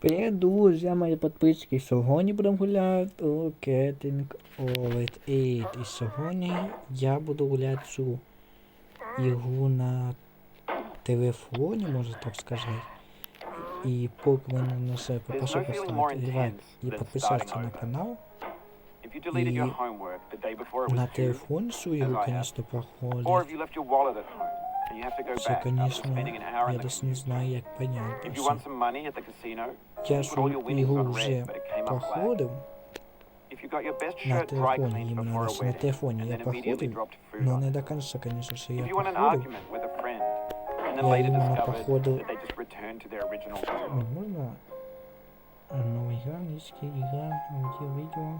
Привет, друзья, мои подписчики. Сьогодні будемо гуляти у Getting All It 8. І сьогодні я буду гуляти цю ігру на телефоні, можна так сказати. І поки ви на себе попрошу поставити лайк і підписатися на канал. І на телефон цю ігру, конечно, проходить. you left your wallet at home and you have to go Це, back after конечно, spending an hour я in the десь не знаю, як If поняти. you won some money at the casino, Я you ж put all your winnings ігру on вже red, but it came up black. проходив. If you got your best На shirt dry телефоні, cleaned іменно before a на wedding, телефоні and я then immediately проходив, dropped food но on не it. до кінця, конечно, що я If you won an проходив. argument with a friend, and then Я later іменно discovered проходив that they just returned to their original Ну, tune. Можна нова игра, английская игра, аудио, видео.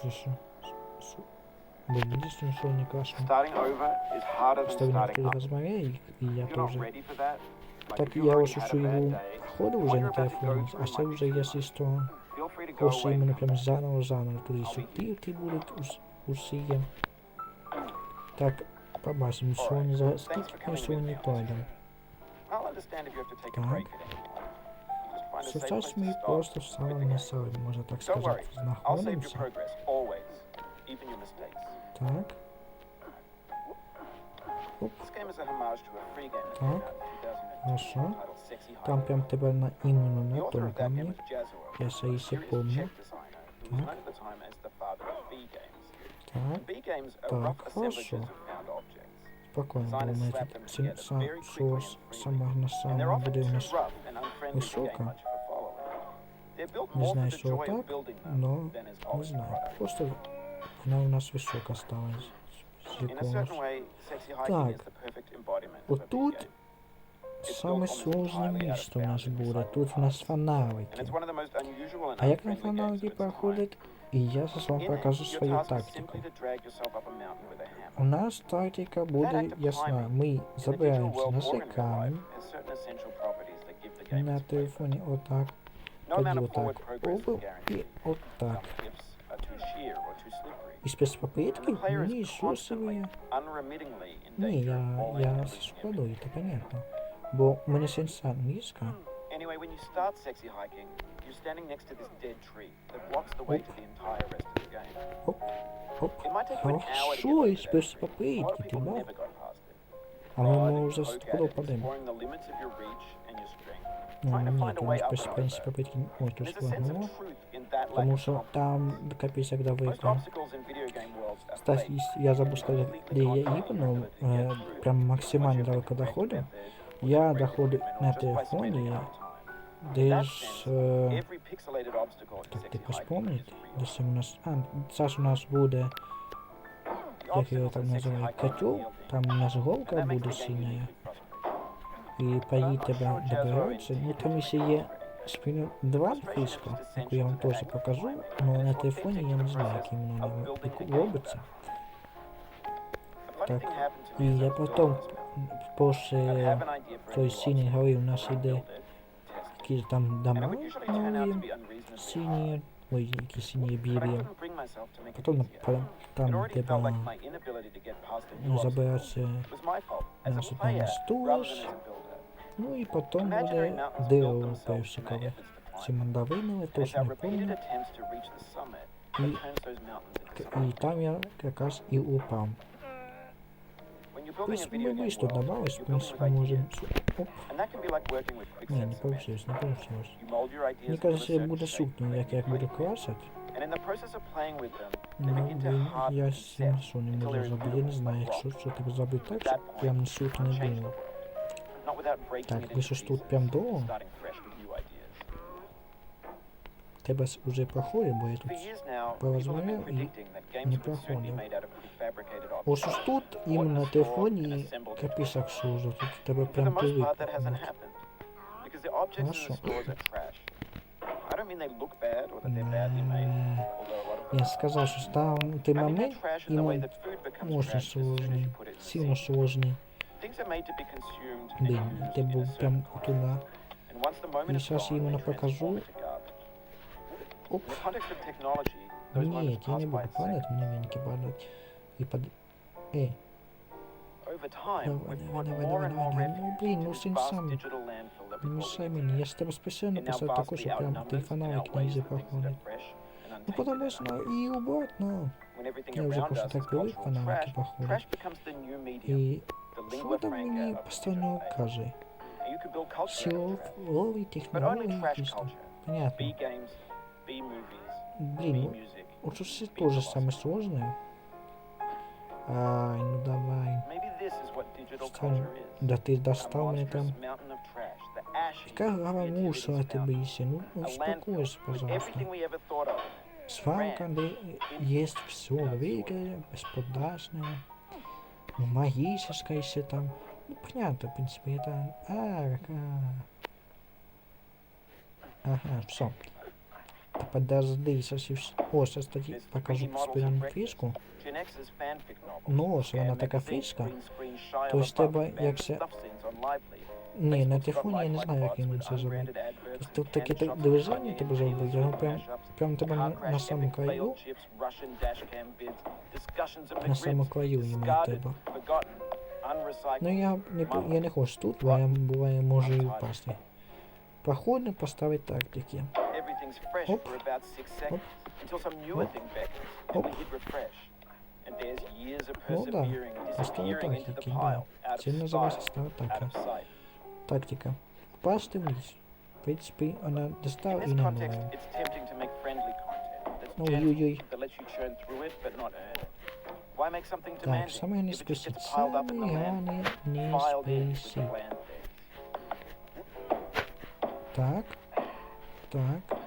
Слушай, блин, единственное, что не классно. Starting over is harder than Поставили starting некоторые up. размеры, и, и я If you're not тоже. ready for that, like Так if you я already уже had всю a bad игру day, проходил what уже you're на about to go телефоне, а through це might be вже, too если much. что, feel free to go хочешь away именно from прям it. заново, заново, туди I'll be сюди, ти будуть ус- усі. Так, побачимо, що вони за... Скільки ми сьогодні пройдемо. I'll understand if you have to take a Так. break at any point. Just find a safe place Сейчас to ми stop. просто в самому населенні, можна так Don't сказати, worry, I'll save your знаходимося. progress, always, even your mistakes. Так, оп, This game is a homage to a free game that Так. came out in 2002 хорошо. titled Sexy High. Там прям тебе на іменно The на author тому of that game камні. was Jazzuo, Я a це і ще serious помню. chess designer who was Так. known at the time as the father of B games. Так, B games are Так, rough assemblages хорошо. of found objects. спокійно, бо Designers ми slap тут them цим together сам very quickly соус, and freely. сама на And they're самому often буде у too нас. rough and unfriendly to висока. gain much of a following. They're built Не more for знаю, the що joy of так, building them но than as не polished знаю. products. Просто вона у нас висока стала з- з In a certain якогось. way, sexy hiking Так. is the perfect embodiment of a big Отут game. саме сложне місто у нас буде. Тут у нас And фонарики. it's one of the most unusual and А як на unfriendly games фонарики of its kind. проходить? І я зараз вам In it, покажу your свою task is тактику. simply to drag yourself up a mountain with a hammer. У нас тактика буде ясна. Ми In the digital забираємося world на or in real life, камінь has certain essential properties that give the game на its flavor. телефоні отак, No тоді amount of отак forward progress is робив і guaranteed. отак. Some cliffs are too sheer or too slippery. І And the спецпопитки? player Ні, is що constantly, собі. unremittingly in Ні, danger я, of falling я and losing складую, everything. це понятно. Бо у мене сенс англійська. Anyway, when you start sexy hiking, you're standing next to this dead tree that blocks the way to the entire rest of the game. Оп, оп. It might take you an hour to get Хорошо, up і to that tree. A lot спецпопитки, of ти people бав. never got past it. А ми Ride ми and вже poke at скоро it, падемо. exploring the limits of your reach and your strength. Ну, trying to ні, find a тому way up and спецпопитки ось тут There's a sense складно. of truth in that lack Тому of що confidence. там капець як Most далеко. obstacles in video game worlds are Кстати, fake. я забув сказати, де я Completely іменно confident in your е, truth. прям Once максимально you've далеко been correct доходив. method, Я correct доходив criminal на just by телефоні spending я enough time. десь. е, Every pixelated obstacle in Так, ти sexy hiking поспомніть, is real. десь у нас. А, зараз у нас буде, The як його obstacles там in sexy називають, hiking котел, are yielding. там у нас And голка that makes буде the i pali тебя добровольцы, ну там если є спину два фішка, яку я вам теж покажу, але на телефоні я не знаю, який вона робиться. Так, і я потім після той синій гори у нас іде якісь там дома нові, сині, мы если не Ибирия. Потом нападем там, где бы ну, забрать на там стулос. Ну и потом буде Део Персикова. Ці мандавини, точно не помню. І, і там я якраз і упав. When you're building a Тобто video ми game вийшли, world, добавилось, в you're building принципі, with можемо... ideas. Оп, And that can be like working with quick ні, не cement. получилось, не получилось. You mold your ideas Мені into a кажеться, я certain буду shape, сукню, як я їх буду красити. and in the process of playing with them, they Ну, begin to блін, harden я and з цим set що не until можу they're зробити. Я не immutable знаю, like якщо rock. що так зробити так, At щоб that point, прям не you сутно can't не change the було. world, not without breaking Так, it ви into що ж тут pieces прям and довго? starting fresh with new ideas. Тебе с- уже проходить, бо я For тут... years now, по people have been размеру и predicting that не games would soon be проходил. made out of prefabricated Ось objects. ось тут, іменно на телефоні, капіс як сужу, тут тебе For the прям most part, that hasn't привик. happened. Because the objects in Хорошо. the stores are trash. I don't mean they look bad or that they're badly made, Е, although a lot of them Я are. сказав, що там ти I mean мами, they're trash in the way ему that food becomes очень trash as soon as сложный, you put it in the сильно sink. сложный. Things are made to be consumed and Блин, used ти in a був certain прям way. туди. And once the moment И is сейчас я gone, именно they покажу. transform into garbage. Оп. In the context of technology, those Нет, moments я pass не by буду in падать, seconds. мне веники падать. И под... Э, Over time, Давай, we've давай, poured давай, more давай, and more давай. revenue Ну, блін, into ну this син vast сам. digital landfill that we Не call мішай the мені, я internet. ж тебе спеціально It now писав також, vastly що прям outnumbers and телефонував, як outweighs нельзя the things that походить. are fresh and Ну, untainted потому in що our ну, і убот, ну. When everything Я вже around просто us так is привик cultural панамки trash, походить. trash becomes the new medium, І the що lingua там franca мені of the постійно digital age. каже? You could build culture Всі out of trash, лові but only технології trash якісь там. culture. Понятно. Be games, be movies, Блін, be ну, music. вот что все тоже самое сложное. Ай, ну давай. Is. Да ты достал monstrous там. Какая creativity's мусора ты mountain. боишься? Ну, ну успокойся, пожалуйста. Свалка, где есть все. Великое, бесподдашное, магическое, если там. Ну, понятно, в принципе, это... А, а. Ага, все. Подожди, сейчас я... О, сейчас тоді покажу спільну фішку. Ну ось вона така фішка. Тож треба якщо... Ні, на телефоні я не знаю, як він це зробить. Тож тут такі движення тебе зробить, його прям, прям тебе на, на самому краю. На самому краю немає тебе. Ну я не, я не хочу тут, бо я буває можу і впасти. Походу поставить тактики. Everything's fresh Оп. for about six seconds until some newer Оп. thing beckons, and Оп. we hit refresh. And there's years of Ну да, persevering поставив disappearing into the тактики, pile, да. out Це of називається style, става out така. of sight. Тактика. Впасти вниз. В принципі, вона In достала this і не context, має. it's tempting to make friendly content that's Ну, gentle, ой-ой. that lets you churn through it but not earn it. Why make something Так, demanding саме не if it just списить. gets piled up in the Саме land, не filed in with the списить. land phase? Так. Так.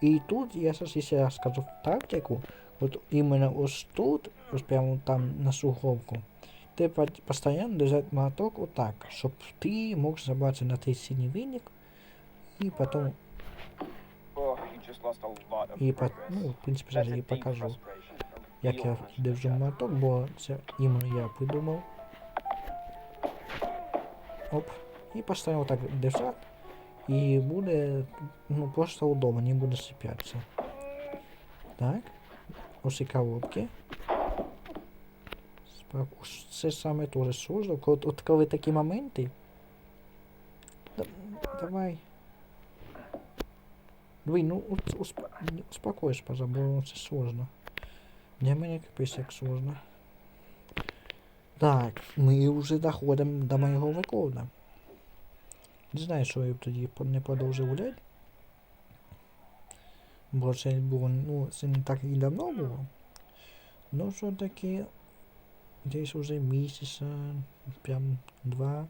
И тут, я сейчас если я скажу тактику, вот именно вот тут, вот прямо там на суховку, ты постоянно держать молоток вот так, чтобы ты мог забраться на третий синий винник и потом... И по... Ну, в принципе, зараз я покажу, як я держу молоток, бо це іменно я придумал. Оп. И постоянно вот так держать і буде, ну, просто удобно, не буде сипятися. Так. Ось і коробки. Це саме теж сложно. От, от коли такі моменти. Да, давай. Блин, ну усп... успокойся, бо це сложно. Для мене капець як сложно. Так, ми вже доходимо до моєго рекорда. Не знаю, що я б тоді по- не продовжив гуляти. Бо це було, ну, це не так і давно було. Ну, все таки десь уже місяця, прям два,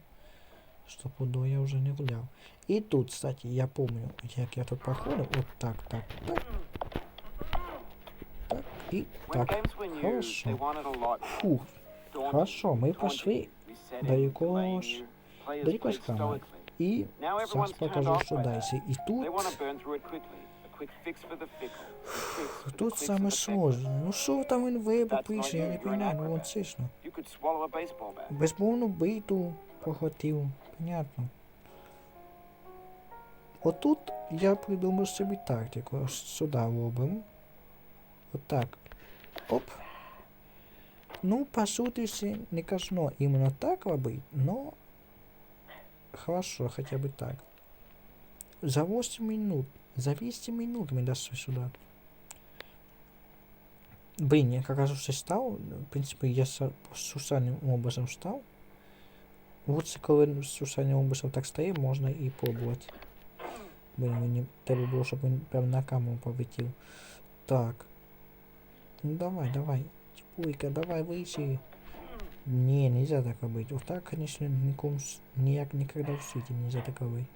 стопудово я вже не гуляв. І тут, кстати, я помню, як я тут проходив, от так, так, так. Так, і When так. games were new, Хорошо. they wanted a lot. Фух, Daunting, хорошо, ми taunting, пошли. resetting, далеко delaying ж- you. Players далеко played ж хама. І зараз покажу, що далі. І тут. Тут саме сложно. Ну що там він вебу пише, я не понимаю, ну он сишно. Бейсболну биту проглотив, понятно. Отут я придумав собі тактику. Аж сюди робимо. Отак. Оп. Ну, по сути, не кажно іменно так робити, но хорошо, хотя бы так. За 8 минут, за 200 минут мы дошли сюда. Блин, я как раз уже стал, в принципе, я с сусальным образом стал. Вот це коли з сусальним образом так стає, можна і пробувати. Блин, мені треба було, щоб він прям на камеру полетів. Так. Ну давай, давай. Типуйка, давай выйти. не, нельзя так быть. Вот так, конечно, никому, никак, никогда в свете нельзя таковой.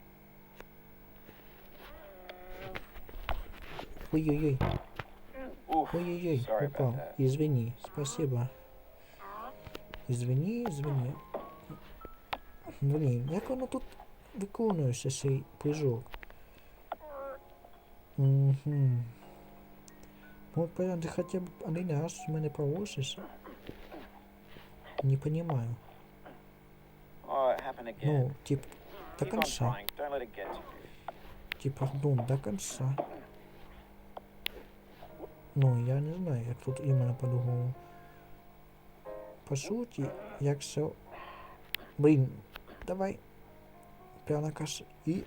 Ой-ой-ой, ой-ой-ой, упал. Извини, спасибо. Извини, извини. Блін, як воно тут виконується цей прыжок? Угу. Ну, порядок хотя б один раз мене получится. Не понимаю. Oh, it happened again. Ну, тип, до Keep on конца. trying. Don't let it get to you. Типа, ну, до конца. Ну, я не знаю, як тут іменно по-другому. По суті, як все Блін, давай. Прямо каш. І.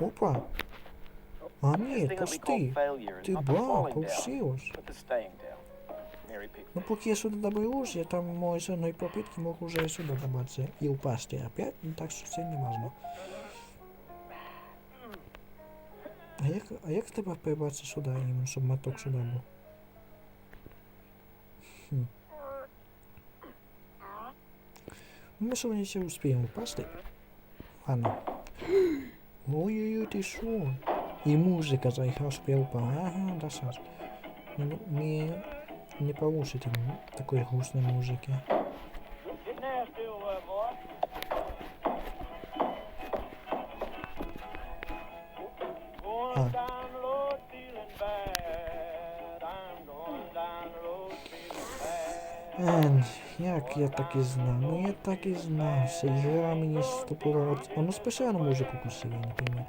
Опа. А This ні, thing that we call пусти. failure is Ти not the браво, falling down, повсілось. but the staying down. Mary Pickford. Ну поки я сюди доберусь, я там мой с одной попытки мог уже и сюда добраться и упасть опять, ну, так что це не важно. А як, а як тебе перебратися сюди, іменно, щоб моток сюди був? Хм. Ну, ми сьогодні ще успіємо впасти. Ладно. Ой-ой-ой, ти що? І музика заіграв, щоб я упав. Ага, да, Саш. Ну, не, не получите такой густой мужики. А. Ен, як я так і знав, ну я так і знав, Вся ігра мені стопила. А ну спеша мужику кусили, я не пойму.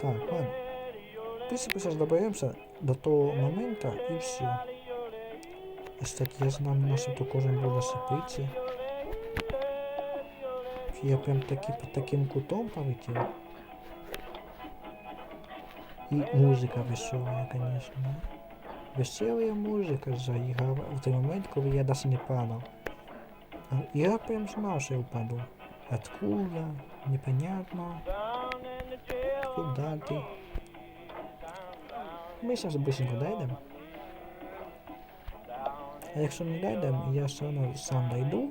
Так, ладно. Ты спешишь доберемся до того момента и все. Кстати, я знав, начебто кожен буде сипитися. Я прям таки під таким кутом полетів. І музика весела, конечно. да. Весела музика заіграла в той момент, коли я досі не падав. Я прям знав, що я впаду. Откуда? Непонятно. Куда ти? Ми зараз быстренько дійдемо. А якщо не дійдемо, я все одно сам дойду.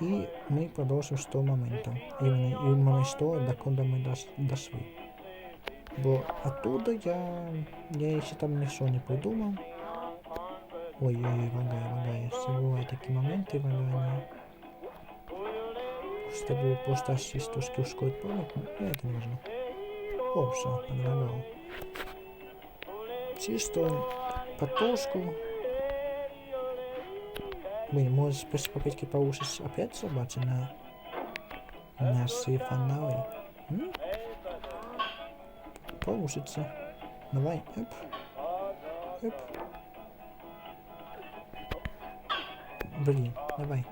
І ми продовжимо з того моменту. Іменно, іменно з того, докуди ми дос- дошли. Бо оттуда я, я ще там нічого не придумав. Ой-ой-ой, вагає, вагає. Це бувають такі моменти вагання. Что было просто чисто скиллскую память, ну это не важно. О, все, подлагал. Чисто потушку. Блин, может после попытки получится опять собраться на на сифанавы? М? Получится. Давай, эп. Эп. Блин, давай.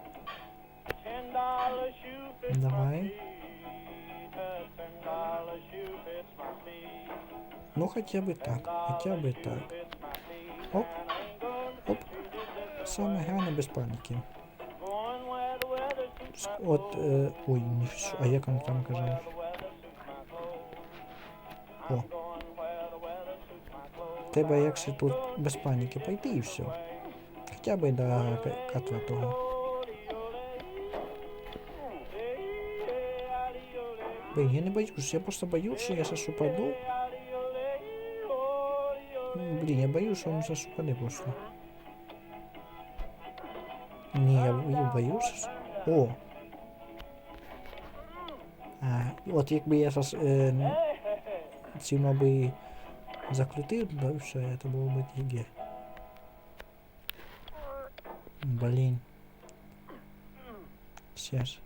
Давай. Ну хотя бы так, хотя бы так. саме гране без паніки. От. Е, ой, а як він там казав? О. Треба якщо тут без паніки пойти і все. Хоча б до котла того. Блин, я не боюсь, я просто боюсь, что я сейчас упаду. Блин, я боюсь, что он сейчас упадет просто. Ні, я, я боюсь. О! А, от якби я зараз е, н- сильно би закрутив, да все, це було б єге. Блін. Сейчас.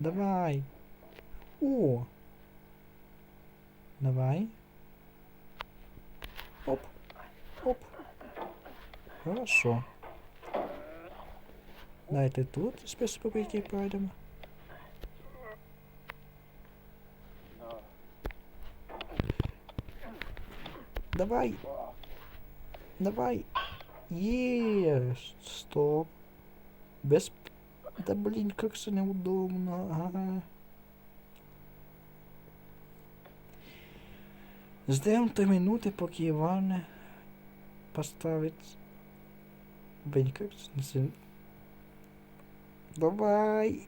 Давай. О. Давай. Оп. Оп. Хорошо. Дайте тут спецпопитки пройдемо. Давай. Давай. Есть. Стоп. Без... Да блин, как же неудобно. Ага. Ждем три минути, поки Іван поставить. Це- Давай.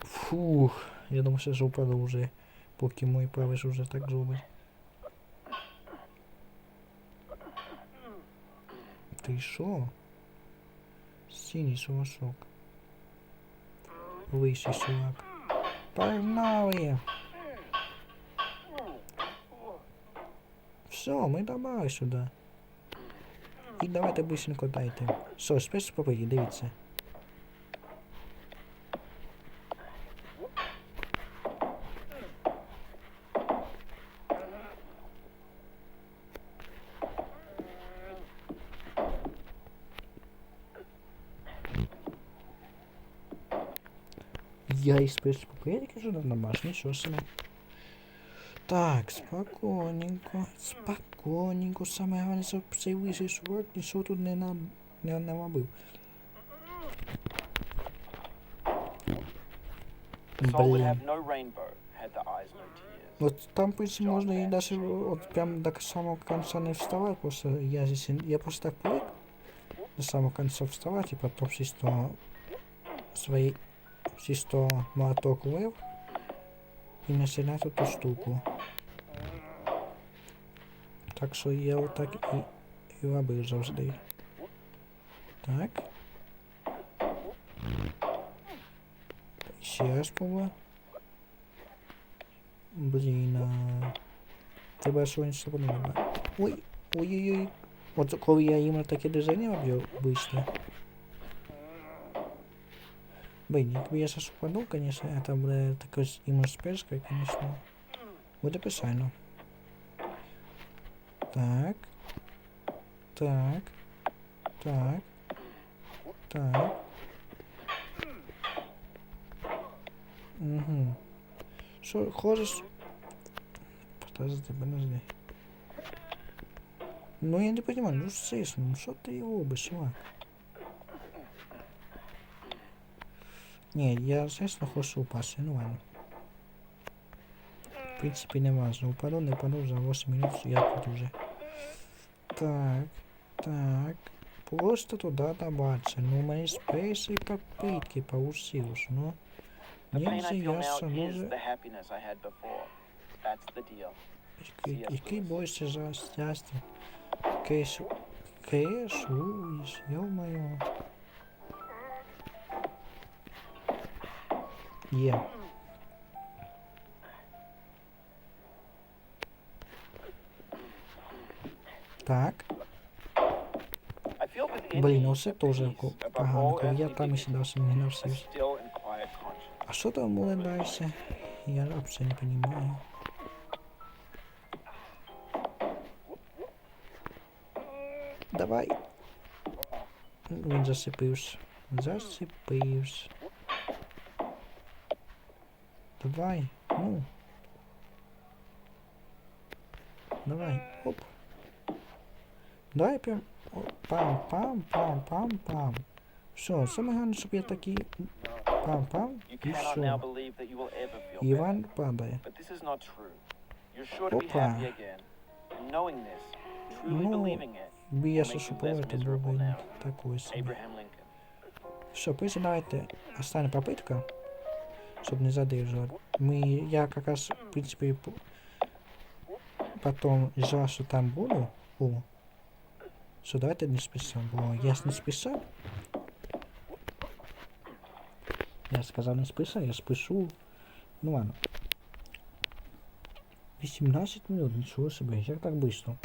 Фух. Я думаю, що упаду вже, поки мой правиш уже так зробить. Ти що? Синій сувашок. Вищий сувак. Погнали! Все, ми добавили сюди. І давайте бусинку дайте. Що ж, перше попиті, дивіться. Я использую попрятки уже на домашней шоссе. Так, спокойненько, спокойно. спокійненько, саме головне, щоб цей висий шурок нічого тут не, на, не наробив. The soul would Блін. have no rainbow had the eyes no tears. Вот там, в принципе, можно и даже вот прям до самого конца не вставать, просто я здесь, я просто так привык до самого конца вставать, и потом чисто свои, чисто молоток вывел и начинать эту штуку. Так що я вот так і, і робив завжди. Так. Ще раз пробую. Блін, а... Треба щось подумати. Ой, ой-ой-ой. От коли я іменно таке движення роблю, обычно. Блін, якби я зараз упаду, конечно, это буде таке іменно спешка, конечно. Буде писально. Так. Так. Так. Так. Угу. Що, хочеш? Подожди, подожди. Ну я не понимаю, ну сиш, ну що ти робиш, чувак? Ні, я чесно хочу упасти, ну ладно В принципі, не важно. Упаду, не упаду, за 8 минут я тут уже. Так, так. Просто туди добавиться. Ну, мої спейси і попитки получилось, ну. The pain Нельзя I feel now ясно, is може... the happiness I had before. That's the deal. Який, який бойся за щастя? Кейш... Кейш, Луїс, ё-моё. Є. Так, I feel within блін, me оце a теж peace ко- above погано, all коли я earthly там і dignity, сідався, не a навсився. still and quiet conscience. А що там буде далі? Я вообще не понимаю. Давай. Він засипився. Засипився. Давай, ну. Давай, оп. Давай прям. о, Пам, пам, пам, пам, пам. Все, саме головне, щоб я такий пам, пам, You і cannot now все. believe that you will ever feel better. Іван падає. But this is not true. You're sure to be Опа. happy again. And knowing this, truly Ну, believing it, Би я will make you шушупав, less это было miserable бы now. такое себе. Abraham Lincoln. Все, пусть давайте остання попытка, чтобы не задерживать. Мы, я как раз, в принципе, п- потом ждал, что там буду. О, что давайте не спешим, бо я не спешил. Я сказал не спешил, я спешу. Ну ладно. 18 минут, ничего себе, як так быстро.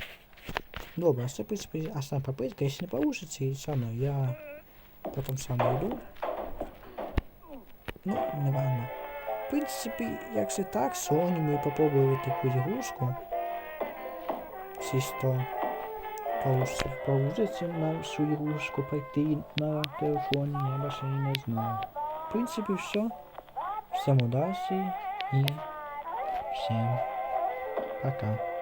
Добре, це, в принципі, основна попытка. Если не получится, и самое, я потом сам дойду. Ну, не важно. В принципі, якщо так, сьогодні ми попробуємо таку ігрушку. Чисто получится, получится нам всю игрушку пройти на телефоне, я даже не знаю. В принципе, все. Всем удачи и всем пока.